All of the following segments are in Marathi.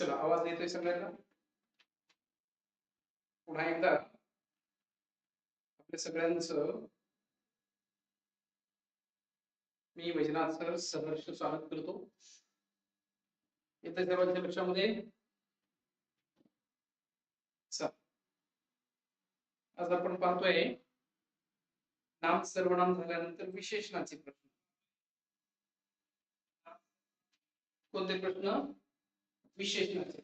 चला आवाज येतोय सगळ्यांना? पुन्हा एकदा. आपल्या सगळ्यांचं मी वैजनाथ सर सहर्ष स्वागत करतो. येत्या सर्वांच्या लक्षामध्ये? आज आपण पाहतोय नाम सर्वनाम झाल्यानंतर विशेषणाचे प्रश्न. कोणते प्रश्न? विशेष प्रश्न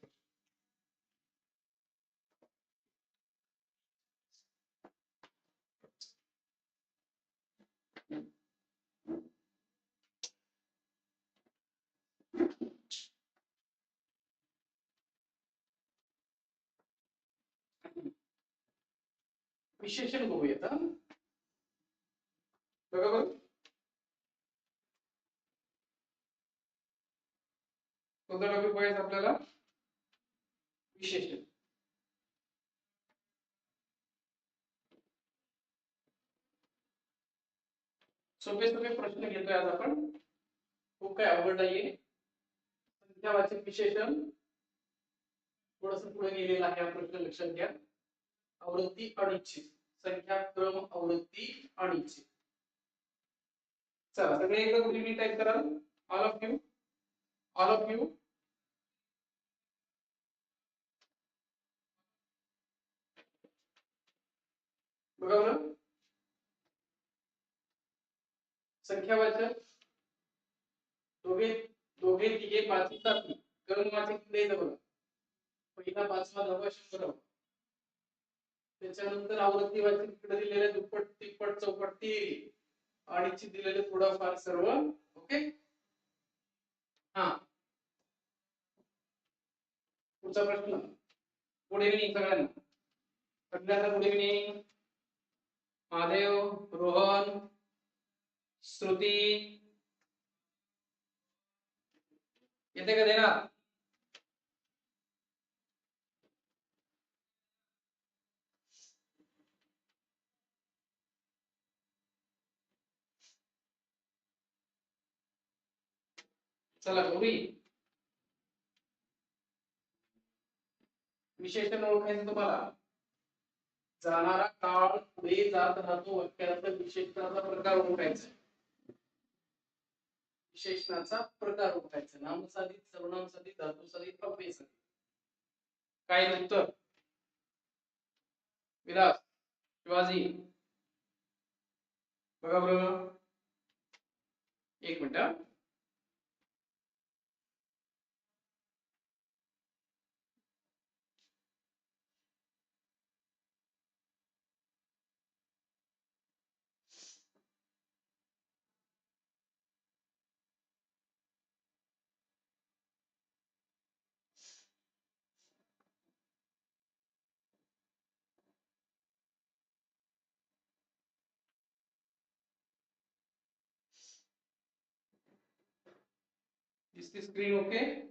विशेषण बघूयात बघा बघ. कोणता टॉपिक बघायचा आपल्याला विशेषण सोपे सोपे प्रश्न घेतोय आज आपण. खूप काय अवघड नाहीये. संख्यावाचक विशेषण थोडस पुढे गेलेलं आहे हा प्रश्न लक्षात घ्या. आवृत्ती अनिश्चित. संख्या क्रम आवृत्ती अनिश्चित. चला सगळे एकदा मी टाईप कराल. All of you all of you? बघा बरं संख्यावाचक दोघे दोघे तिघे पाचवी सातवी क्रमवाचक नाही पहिला पाचवा नवा शंभर त्याच्यानंतर आवृत्ती वाचक इकडे दिलेले दुप्पट तिप्पट चौपट तिहेरी आणि दिलेले थोडाफार सर्व ओके हा पुढचा प्रश्न. गुड इव्हनिंग सगळ्यांना. सगळ्यांना गुड इव्हनिंग महादेव रोहन श्रुती. येते का देणार? चला गौरी विशेषण ओळखायचं तुम्हाला. जाणारा काळ पुढे जात राहतो वाक्याचा विशेषणाचा प्रकार ओळखायचा. विशेषणाचा प्रकार ओळखायचा. नामसाधित सर्वनामसाधित धातुसाधित अव्ययसाधित काय उत्तर? विलास शिवाजी. बघा बरोबर एक minute. Is the screen okay?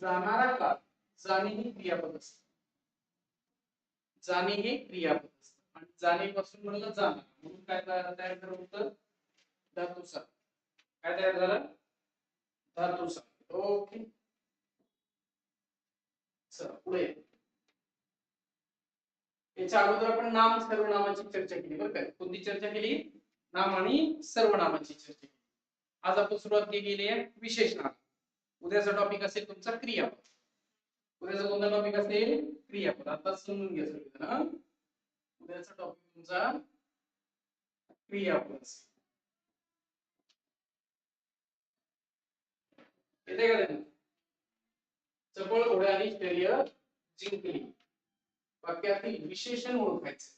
जाणारा काळ जाणे ही क्रियापद असते जाणे हे क्रियापद असते आणि जाणेपासून म्हणलं जाणार. म्हणून काय तयार तयार झालं होतं? धातुसा काय तयार झालं? धातुसा ओके. चला पुढे याच्या अगोदर आपण नाम सर्वनामाची चर्चा केली बरं काय कोणती चर्चा केली? नाम आणि सर्वनामाची चर्चा केली. आज आपण सुरुवात केलेली आहे विशेष नाम. उद्याचा टॉपिक असेल तुमचा क्रियापद. उद्याचा कोणता टॉपिक असेल? क्रियापद. आता समजून घ्या सगळेजण उद्याचा टॉपिक तुमचा क्रियापद असेल. येते का चपळ चपळ आणि शरीर जिंकली. वाक्यातील विशेषण ओळखायचं.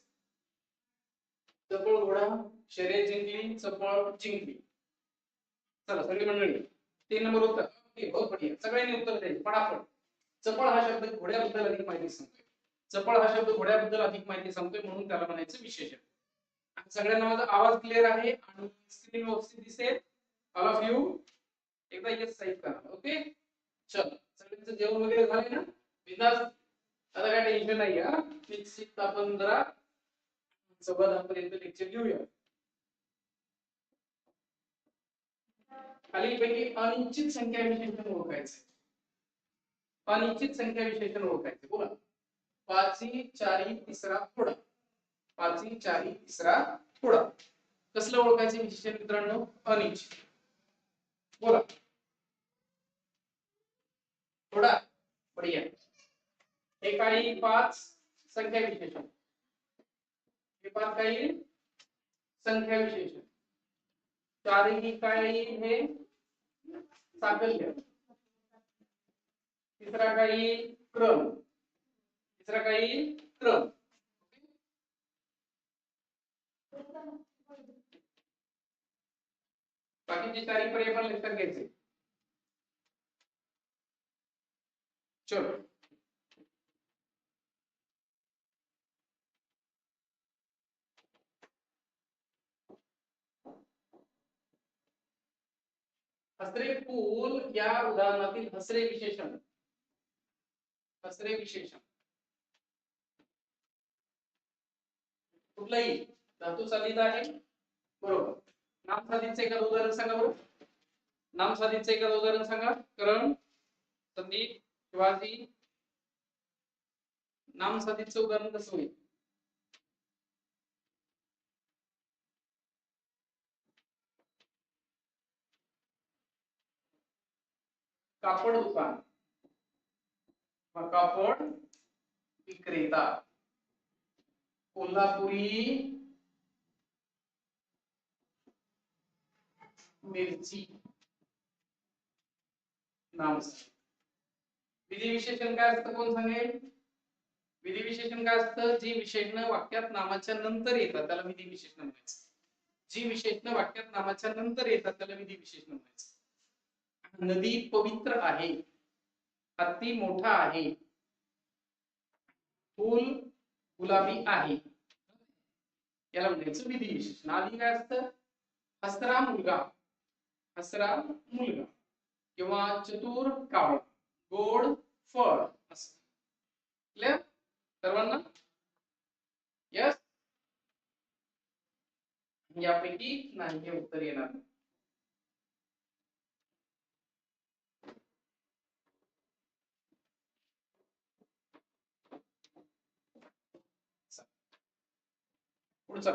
चपळ घोडा शर्यत जिंकली चपळ जिंकली. चला सगळी मंडळी तीन नंबर उत्तर. ओके बहुत बढिया. सगळ्यांनी उत्तर द्यायचे. फटाफट चपळ हा शब्द घोड्याबद्दल अधिक माहिती सांगतोय. चपळ हा शब्द घोड्याबद्दल अधिक माहिती सांगतोय म्हणून त्याला म्हणायचं विशेषण. सगळ्यांना माझा आवाज क्लिअर आहे आणि स्क्रीन व्यवस्थित दिसेल. ऑल ऑफ यू एकदा येस साईड करा. ओके चल. सगळ्यांचं जेवण वगैरे झालंय ना? बिंदास. आता काय टेन्शन नाही फिक्स निश्चित आपण जरा सव्वा लेक्चर घेऊया. खालीलपैकी अनिश्चित संख्या विशेषण ओळखायचे. अनिश्चित संख्या विशेषण ओळखायचं. बोला. पाची चारी तिसरा थोडा. पाची चारी तिसरा थोडा. कसलं ओळखायचे विशेषण मित्रांनो? अनिश्चित. बोला. थोडा. बढिया. हे काही पाच संख्या विशेषण. हे पाच काही संख्या विशेषण. चारही काय येईल हे? साकल्य तिसरा काय येईल? क्रम. तिसरा काय येईल? क्रम. बाकीचे चारही पर्याय पण लक्षात घ्यायचे. चलो. हसरे पूल या उदाहरणातील हसरे विशेषण. हसरे विशेषण. कुठलाही धातू साधित आहे. बरोबर. नाम साधितचं एखादं उदाहरण सांगा बरोबर नाम साधितचं एखादं उदाहरण सांगा. करण संदीप शिवाजी. नाम साधितचं उदाहरण कसं होईल? कापड दुकान. कापड विक्रेता. कोल्हापुरी मिरची. नाम विधी विशेषण काय असतं कोण सांगेल? विधी विशेषण काय असतं? जी विशेषण वाक्यात नामाच्या नंतर येतात त्याला विधी विशेषण म्हणायचं. जी विशेषण वाक्यात नामाच्या नंतर येतात त्याला विधी विशेषण म्हणायचं. नदी पवित्र आहे हत्ती मोठा आहे फूल गुलाबी आहे. याला म्हणायचं विधी नादी काय असतं? हसरा मुलगा. हसरा मुलगा. किंवा चतुर कावळ गोड फळ असं क्लिअर सर्वांना? यस यापैकी नाही हे उत्तर येणार. पुढचा.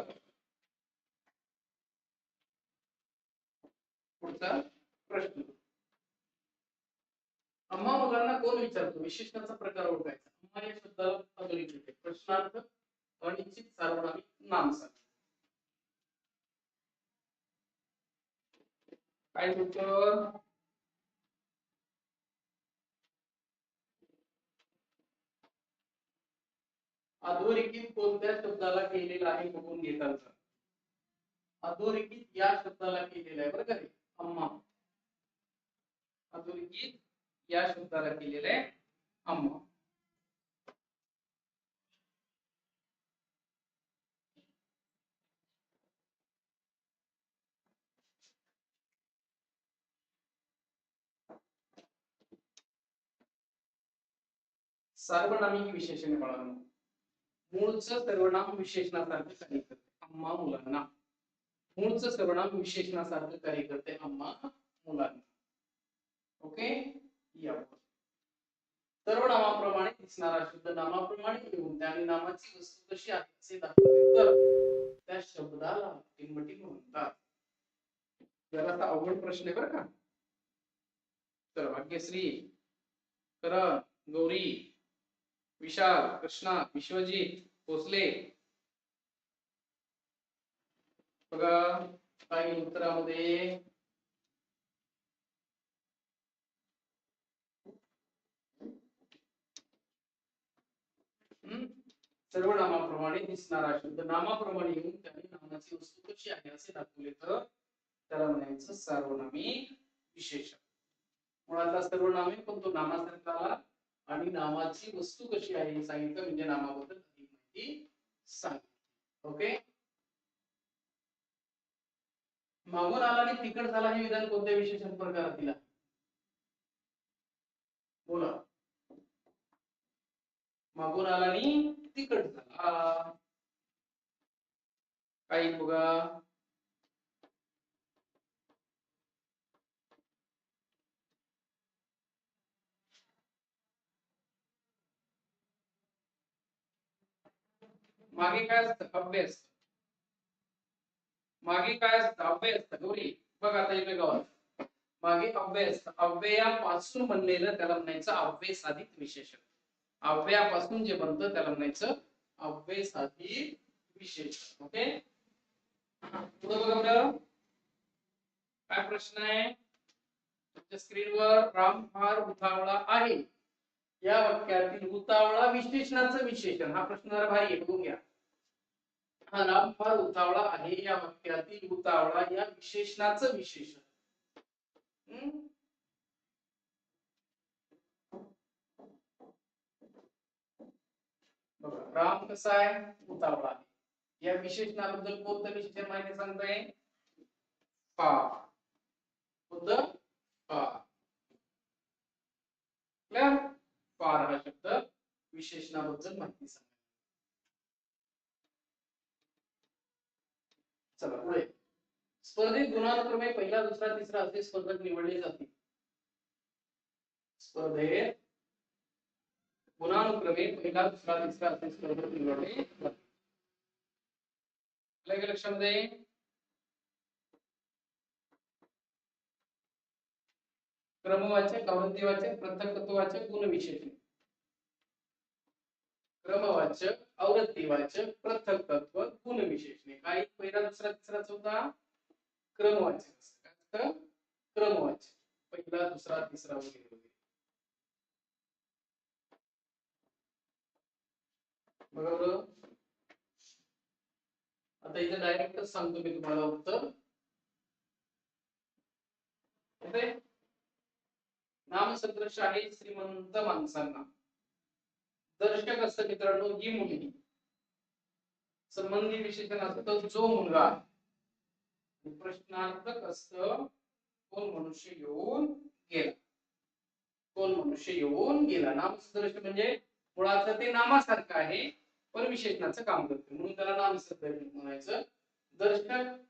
पुढचा प्रश्न. अम्मा मुलांना कोण विचारतो? विशेषणाचा प्रकार ओळखायचा. अम्मा या शब्दाला अधोरेखित आहे. प्रश्नार्थ अनिश्चित सार्वनामिक नाम सांग काय उत्तर अधोरेखित कोणत्या शब्दाला केलेला आहे बघून घेतात अधोरेखित या शब्दाला केलेला आहे बरं का अम्मा. अधोरेखित या शब्दाला केलेलं आहे अम्मा. विशेषणे बाळांनो मूळचं सर्वनाम विशेषणासारखं कार्य करते. अम्मा मुलांना. मूळचं सर्वनाम विशेषणासारखं कार्य करते अम्मा मुलांना. ओके? सर्वनामाप्रमाणे दिसणारा शब्द नामाप्रमाणे येऊन त्याने नामाची वस्तू कशी आहे असे दाखवले तर त्या शब्दाला टिंबटी म्हणतात. जरासा अवघड प्रश्न आहे बरं का? तर भाग्यश्री करण गौरी विशाल कृष्णा विश्वजीत भोसले. बघा काय उत्तरामध्ये? हम्म? सर्वनामाप्रमाणे दिसणारा शब्द नामाप्रमाणे येऊन त्याने नामाची वस्तू कशी आहे असे दाखवले तर त्याला म्हणायचं सर्वनामी विशेष मुळातला सर्वनामी पण तो नामासारखा आला आणि नामाची वस्तू कशी आहे हे सांगितलं म्हणजे नामाबद्दल अधिक माहिती सांगितली. ओके मागून आला आणि तिकड झाला हे विधान कोणत्या विशेषण प्रकारात दिला? बोला. मागून आला आणि तिकड झाला. काही बघा. मागे काय असतं? अभ्यास मागे काय असतं? अव्यय असतं. गौरी बघ आता इकडे गावात मागे अव्यय अव्ययापासून बनलेलं त्याला म्हणायचं अव्यय साधित विशेषण. अव्ययापासून जे बनतं त्याला म्हणायचं अव्यय साधित विशेषण. ओके? पुढे बघा बरं काय प्रश्न आहे? तुमच्या स्क्रीनवर राम फार उतावळा आहे. या वाक्यातील उतावळा विशेषणाचं विशेषण. हा प्रश्न जरा भारी आहे. बघून घ्या. हा राम फार उतावळा आहे. या वाक्यातील उतावळा या विशेषणाचं विशेषण. हम्म? राम कसा आहे? उतावळा आहे. या विशेषणाबद्दल कोणतं विशेषण माहिती सांगताय? पा. कोणतं? फार क्लिअर फार हा शब्द विशेषणाबद्दल माहिती सांग चला, पुढे. स्पर्धेत गुणानुक्रमे पहिला, दुसरा, तिसरा असे स्पर्धक निवडले जातील. स्पर्धेत गुणानुक्रमे पहिला, दुसरा, तिसरा असे स्पर्धक निवडले जातील. क्रमवाचक क्रमवाचक आवृत्तीवाचक पृथक्तत्व गुणविशेषणे काही पहिला दुसरा तिसरा चौथा? क्रमवाचक असतं. क्रमवाचक. पहिला दुसरा तिसरा वगैरे वगैरे. बघा बरं. आता इथे डायरेक्टच सांगतो मी तुम्हाला उत्तर नामसदृश आहे श्रीमंत माणसांना. दर्शक असतं मित्रांनो ही मुलगी. संबंधी विशेषण असतं जो मुलगा प्रश्नार्थक असत कोण मनुष्य येऊन गेला? कोण मनुष्य येऊन गेला? नामसदृश म्हणजे मुळात ते नामासारखं आहे पण विशेषणाचं काम करते म्हणून त्याला नामसदृश म्हणायचं. दर्शक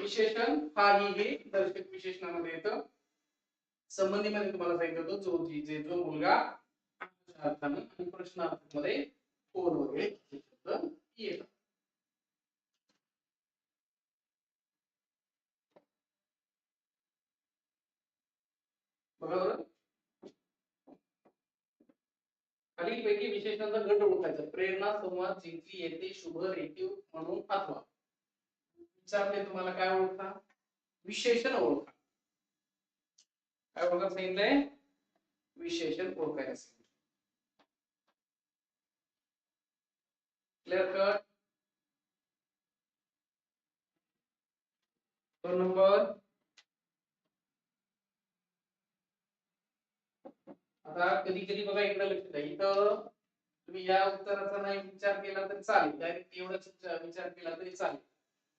विशेषण हा ही हे दर्शक विशेषणामध्ये येतं. संबंधीमध्ये तुम्हाला सांगितलं होतं जो जी जे जो मुलगा अर्थानं आणि प्रश्नार्थामध्ये फोर वगैरे शब्द येतात बघा बरं. खालीलपैकी विशेषणाचा गट ओळखायचा. प्रेरणा संवाद जिंकली येते शुभ रेखीव म्हणून अथवा. विचारले तुम्हाला काय ओळखा विशेषण ओळखा. काय ओळखा? सांगितलंय? विशेषण ओळखायचं. सांगितलं कट दोन नंबर आता कधी कधी बघा इकडे लक्ष द्या. इथं तुम्ही या उत्तराचा नाही विचार केला तरी चालेल. डायरेक्ट एवढाच विचार केला तरी चालेल.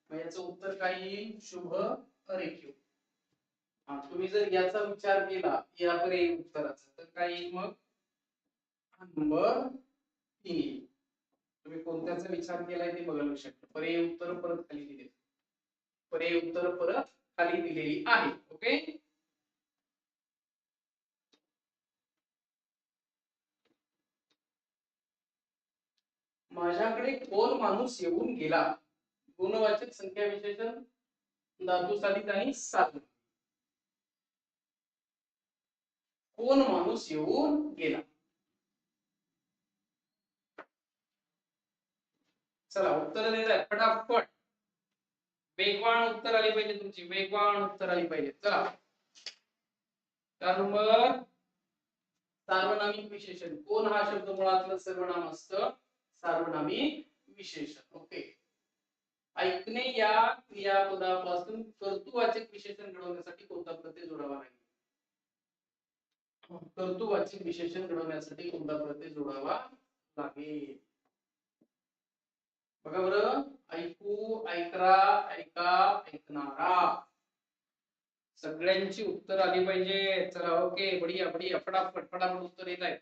मग याचं उत्तर काय येईल शुभ रेखीव हा, तुम्ही जर याचा विचार केला या पर्यायी उत्तराचा तर काय येईल मग नंबर तीन. येईल तुम्ही कोणत्याचा विचार केलाय ते बघा लक्षात पर्याय उत्तर परत खाली दिले पर्याय उत्तर परत खाली दिलेली आहे. ओके माझ्याकडे कोण माणूस येऊन गेला? गुणवाचक संख्या विशेषण धातू साधित आणि साधन. कोण माणूस येऊन गेला? चला उत्तर देत आहे फटाफट. वेगवान उत्तर आली पाहिजे तुमची. वेगवान उत्तर आली पाहिजे. चला. चार नंबर सार्वनामिक विशेषण. कोण हा शब्द मुळातलं सर्वनाम असतं? सार्वनामिक विशेषण. ओके. ऐकणे या क्रियापदापासून कर्तुवाचक विशेषण घडवण्यासाठी कोणता प्रत्यय जोडावा लागेल? कर्तुवाचक विशेषण घडवण्यासाठी कोणता प्रत्यय जोडावा लागेल? बघा बरं. ऐकू ऐकरा ऐका ऐकणारा. सगळ्यांची उत्तर आली पाहिजे. चला ओके बढिया बढिया. फटाफट फटाफट उत्तर येत आहे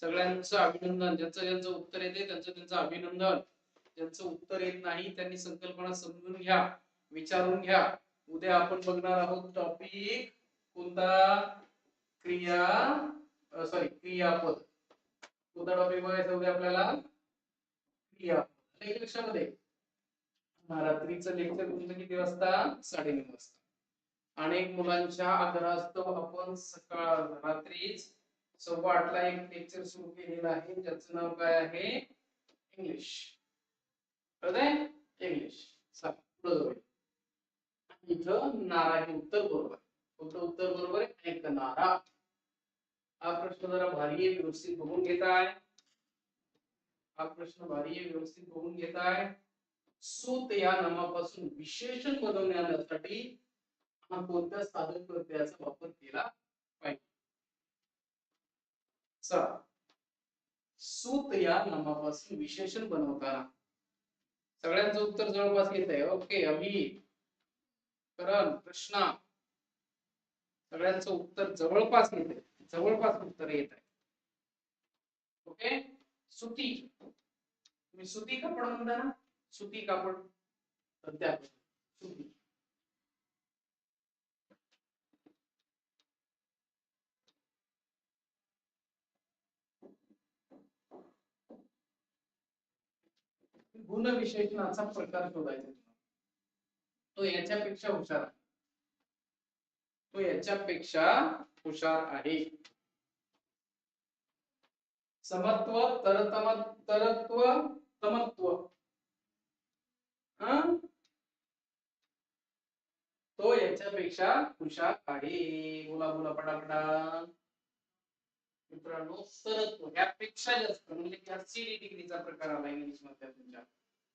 सगळ्यांचं अभिनंदन. ज्यांचं ज्यांचं उत्तर येते त्यांचं त्यांचं अभिनंदन. ज्यांचं उत्तर येत नाही त्यांनी संकल्पना समजून घ्या विचारून घ्या. उद्या आपण बघणार आहोत टॉपिक कोणता क्रिया सॉरी क्रियापद. कोणता टॉपिक बघायचा उद्या आपल्याला? क्रिया कुठल्या रात्रीचं लेक्चर तुमचं किती वाजता? साडेनऊ वाजता. अनेक मुलांच्या आग्रहास्तव आपण सकाळ रात्रीच सव्वा आठला एक लेक्चर सुरू केलेलं आहे. ज्याचं नाव काय आहे? इंग्लिश. कळतंय? इंग्लिश. पुढे इथं नारा हे उत्तर बरोबर. आहे. कुठलं उत्तर बरोबर आहे. नारा. हा प्रश्न जरा भारी आहे व्यवस्थित बघून घेताय. हा प्रश्न भारी आहे व्यवस्थित बघून घेताय सूत या नामापासून विशेषण बनवण्यासाठी हा कोणत्या साधन प्रत्ययाचा वापर केला पाहिजे? चला. सूत या नामापासून विशेषण बनवताना. सगळ्यांचं उत्तर जवळपास घेत आहे. ओके अभि. करण कृष्णा. सगळ्यांचं उत्तर जवळपास येत आहे. जवळपास उत्तर येत आहे. ओके? सुती. तुम्ही सुती कापड म्हणता ना? सुती कापड तर त्या सुती. गुणविशेषणाचा प्रकार शोधायचा तो याच्यापेक्षा हुशार आहे. तो याच्यापेक्षा हुशार आहे. समत्व तरतम तरत्व समत्व तो याच्यापेक्षा हुशार आहे. बोला बोला पटापटा. मित्रांनो सरत्व यापेक्षा जास्त म्हणजे की हा सीडी डिग्रीचा प्रकार आला इंग्लिशमध्ये तुमच्या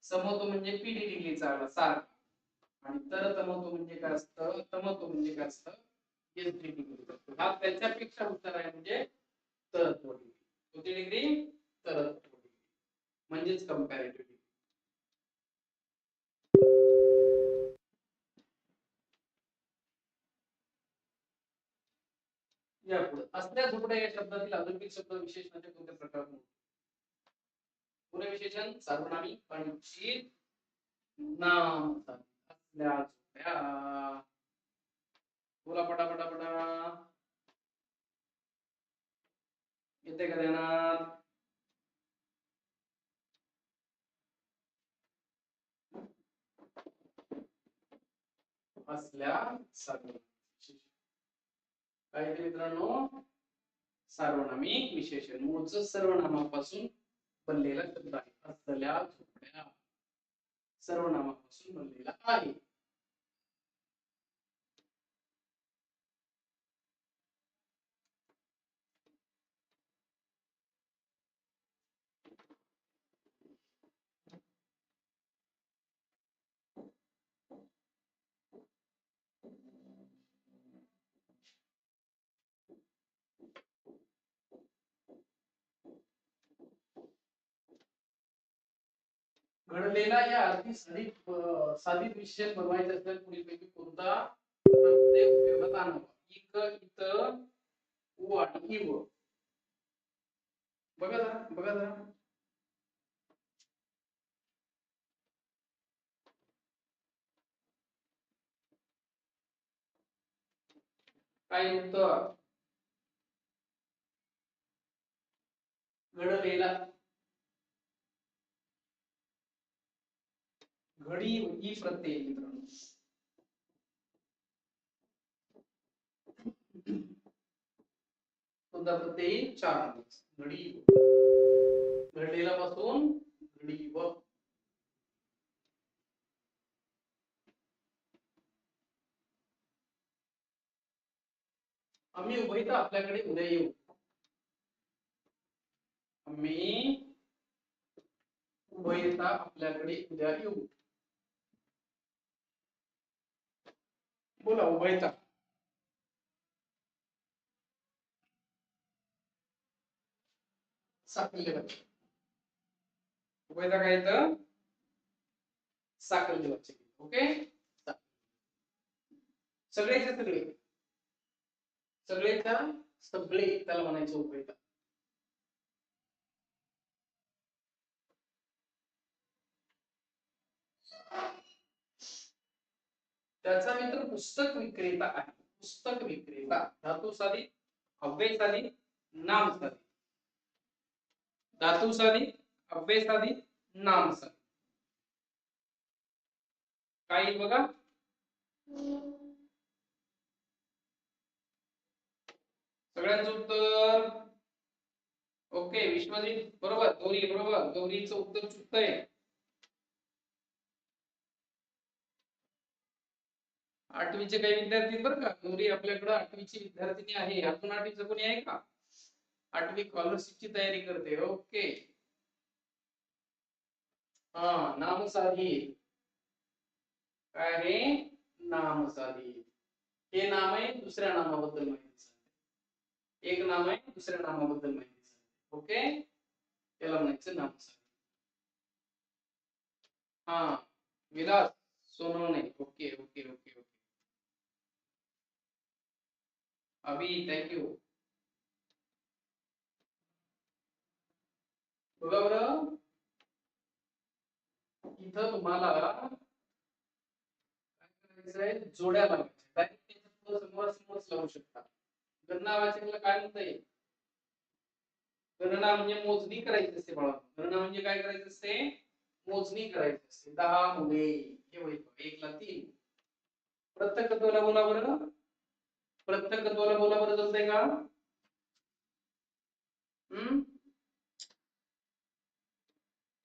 समत्व म्हणजे पीडी डिग्रीचा आला सारखा आणि तरतमत्व म्हणजे काय असतं? तमत्व म्हणजे काय असतं? एस डिग्री हा त्याच्यापेक्षा उत्तर आहे म्हणजे तरत्व डिग्री कोणती डिग्री तर म्हणजेच कम्पॅरेटिव्ह डिग्री असल्या झोपड्या या शब्दातील अलौकिक शब्द विशेषणाचे कोणते प्रकार गुणविशेषण सर्वनामी पंचित नाम असल्या झोपड्या बोला पटा पटा पटा येते का ध्यानात असल्या सार्वनामी काय येते मित्रांनो सार्वनामिक विशेषण मूळच सर्वनामापासून बनलेला शब्द आहे असल्या झोपड्या सर्वनामापासून बनलेला आहे घडलेला या अगदी साधित अं, साधित विशेष बनवायचा असेल पुढीलपैकी कोणता प्रत्यय उपयोगात आणावा? इक इत उ आणि इव बघा जरा बघा जरा. काय उत्तर घडलेला. घडी ही प्रत्यय मित्रांनो प्रत्यय? चार घडी घडलेला पासून घडी व उभयता आपल्याकडे उद्या येऊ. आम्ही उद्या बोला उभयता साकल्य बच्चे उभयता काय येतं साकल्य बच्चे ओके सगळेच्या सगळे सगळेच्या सगळे त्याला म्हणायचं उभयता त्याचा मित्र पुस्तक विक्रेता आहे. पुस्तक विक्रेता. धातू साधी अव्यय साधी नाम साधी धातू साधी अव्यय साधी नाम साधी काय बघा? सगळ्यांचं उत्तर. ओके विश्वजित बरोबर गौरी बरोबर. गौरीचं उत्तर चुकतंय. आठवीचे काही विद्यार्थी बरं का? गौरी आपल्याकडे आठवीची विद्यार्थिनी आहे. आपण आठवीचं कोणी आहे का? आठवी स्कॉलरशिपची तयारी करते. ओके हा नामसाधी. काय आहे? नामसाधी. हे नाम आहे दुसऱ्या नामाबद्दल माहिती एक नाम आहे दुसऱ्या नामाबद्दल माहिती ओके त्याला म्हणायचं नामसाधी. हा Vilas Sonawane. Okay okay okay okay Abhi thank you बघा बरं. इथं तुम्हाला काय करायचंय? जोड्या लावायच्या समोर समोर लावू शकता. गणना वाचकला काय म्हणता येईल? गणना म्हणजे मोजणी करायची असते बाळा. गणना म्हणजे काय करायचं असते? मोजणी करायची असते. दहा मुले. हे होईल बघा, एकला तीन. प्रत्येक तत्वाला बोला बरं प्रत्येक तत्वाला बोला बरं असतंय का? हम्म?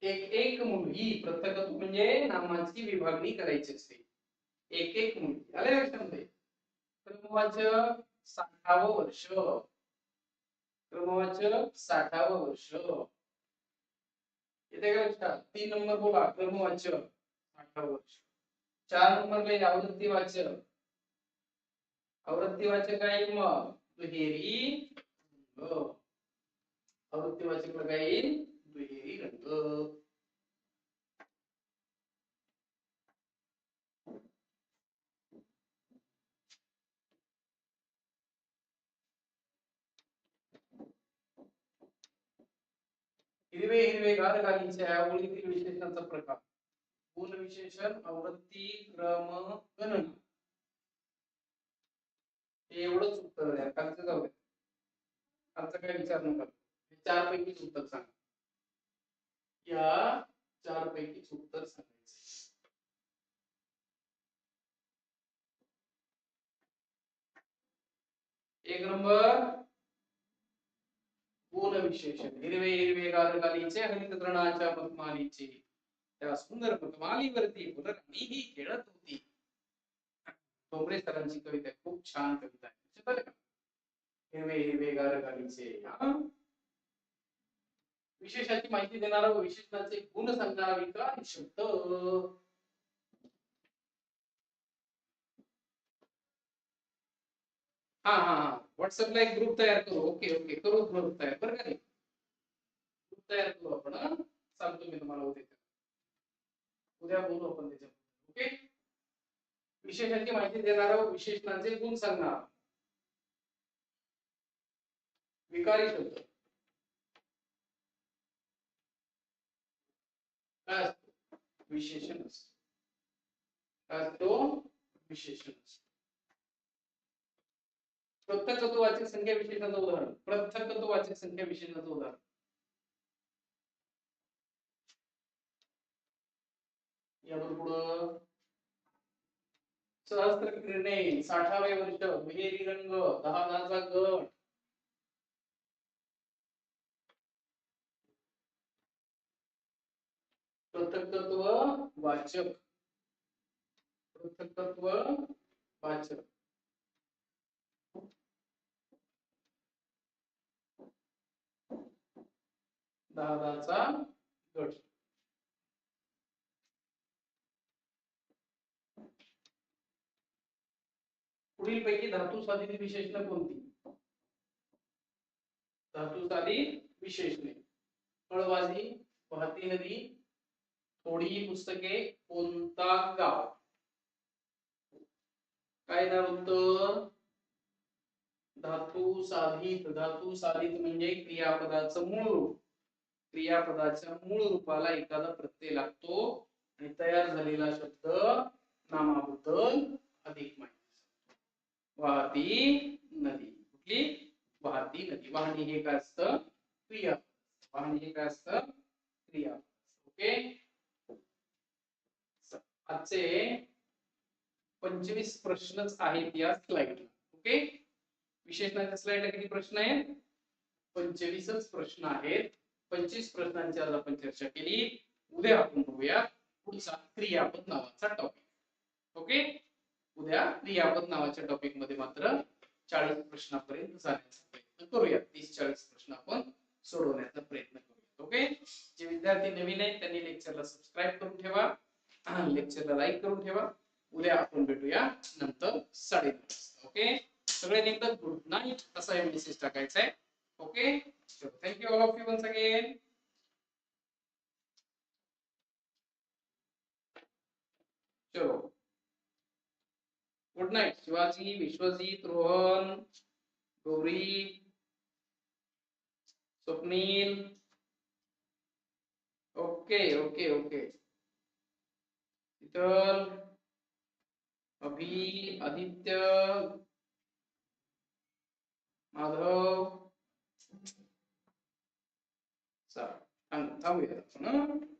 एक एक मुलगी प्रत्येकत्व म्हणजे नामाची विभागणी करायची असते. एक एक मुलगी. आले लक्षामध्ये क्रमवाच साठावं वर्ष. क्रमवाच साठावं वर्ष. येते का लक्षात? तीन नंबर बोला. क्रमवाच साठावं वर्ष. चार नंबरला आवृत्ती वाचक. आवृत्ती वाचक आहे मग दुहेरी रंग. आवृत्ती वाचक काय येईल? दुहेरी रंग. हिरवे हिरवे गार गालीच्या ओळीतील विशेषणाचा प्रकार. गुण विशेषण आवृत्ती क्रम गणना. हे एवढंच उत्तर द्या. खालचं जाऊ द्या. खालचं काय विचार नका हे चार पैकीच उत्तर सांगा. या चार पैकीच उत्तर सांगायचं एक नंबर. गुण विशेषण. हिरवे हिरवे गारगालीचे हरितद्रणाच्या पद्मालीचे. त्या सुंदर पद्मालीवरती फुलराणी मीही खेळत. डोंगरे सरांची कविता आहे. खूप छान कविता आहे. म्हणजे लक्षात आलं का? हिरवे हिरवे गार गालीचे विशेषाची माहिती देणारा व विशेषणाचे गुण सांगणारा विकार शब्द. हा हा हा. व्हॉट्सअपला एक ग्रुप तयार करू. Okay okay. करू ग्रुप तयार. बरं का रे? ग्रुप तयार करू आपण सांगतो मी तुम्हाला उद्या. उद्या बोलू आपण त्याच्यावर ओके? विशेषाची माहिती देणार विशेषणांचे म्हणजे गुण सांगणार. विकारी शब्द. काय असतो? विशेषण असतो. काय असतो? विशेषण असतो. प्रत्यक्षत्वाची संख्या विशेषणाचं उदाहरण. प्रत्यक्षत्वाची संख्या विशेषणाचं उदाहरण. यावर पुढं. सहस्त्र किरणे साठावे वर्ष दुहेरी रंग दहा दहाचा गट. पृथकत्व वाचक. पृथकत्व वाचक. दहा दहाचा गट. पुढील पैकी धातू साधित विशेषण कोणती? धातू साधित विशेषणे. फळबाजी वाहती नदी थोडी पुस्तके कोणता गाव? काय नाव उत्तर? धातू साधित धातू साधित म्हणजे क्रियापदाचं मूळ रूप. क्रियापदाच्या मूळ रूपाला एखादा प्रत्यय लागतो आणि तयार झालेला शब्द नामाबद्दल अधिक माहिती. वाहती नदी. कुठली? वाहती नदी. वाहणी हे काय असतं? क्रिया वाहणी हे काय असतं? क्रिया ओके? आजचे पंचवीस प्रश्नच आहेत या स्लाइडला ओके? विशेषणाच्या स्लाइडला किती प्रश्न आहेत? पंचवीसच प्रश्न आहेत. पंचवीस प्रश्नांची आज आपण चर्चा केली. उद्या आपण बघूया पुढचा क्रियापद नावाचा टॉपिक ओके? उद्या क्रियापद नावाच्या टॉपिकमध्ये मात्र चाळीस प्रश्नापर्यंत जाण्याचा प्रयत्न करूया तीस चाळीस प्रश्न आपण सोडवण्याचा प्रयत्न करूया ओके जे विद्यार्थी नवीन आहेत त्यांनी लेक्चरला सबस्क्राईब करून ठेवा. लेक्चरला लाईक करून ठेवा. उद्या आपण भेटूया नंतर साडेनऊ वाजता. ओके सगळे एकदा गुड नाईट असा मेसेज टाकायचा आहे. Okay thank you all of you once again चलो good night Shivaji Vishwajit Rohan Gauri Swapnil. Okay okay okay. Sheetal Abhi Aditya Madhav. चला थांबूया आपण